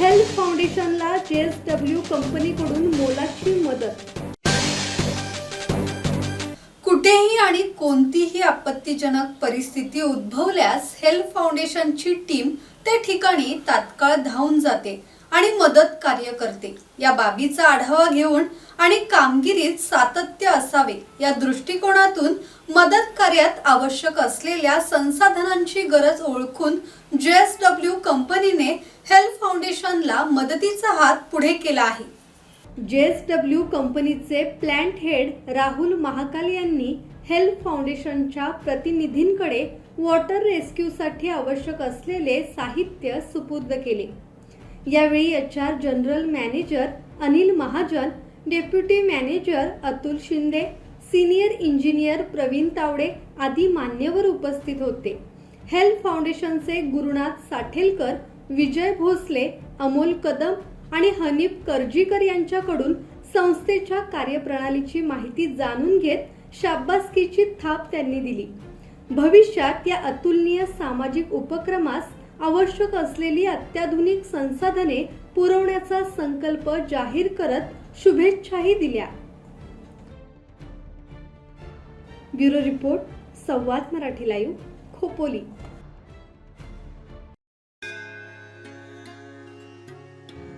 फाउंडेशनला JSW कंपनीकडून मोलाची मदत. कुठेही आणि कोणतीही आपत्तीजनक परिस्थिती उद्भवल्यास हेल्प फाउंडेशनची टीम त्या ठिकाणी तात्काळ धावून जाते आणि मदत कार्य करते. या बाबीचा आढावा घेऊन आणि कामगिरीत सातत्य असावे या दृष्टिकोनातून मदत कार्यात आवश्यक असलेल्या संसाधनांची गरज ओळखून जे एस डब्ल्यू कंपनीने हेल्थ फाउंडेशनला मदतीचा हात पुढे केला आहे. जेएसडब्ल्यू कंपनीचे प्लॅन्ट हेड राहुल महाकाल यांनी हेल्प फाउंडेशनच्या प्रतिनिधींकडे वॉटर रेस्क्यूसाठी आवश्यक असलेले साहित्य सुपूर्द केले. यावेळी H R general manager Anil Mahajan deputy manager Atul Shinde senior engineer Pravin Tawde आदी मान्यवर उपस्थित होते. हेल्प फाउंडेशनचे गुरुनाथ साठेलकर विजय भोसले अमोल कदम आणि हनीफ करजीकर यांच्याकडून संस्थेच्या कार्यप्रणालीची माहिती जाणून घेत शाबासकीची थाप त्यांनी दिली. भविष्यात या अतुलनीय सामाजिक उपक्रमास आवश्यक असलेली अत्याधुनिक संसाधने पुरवण्याचा संकल्प जाहीर करत शुभेच्छाही दिल्या. Bureau report Samvad Marathi live Khopoli.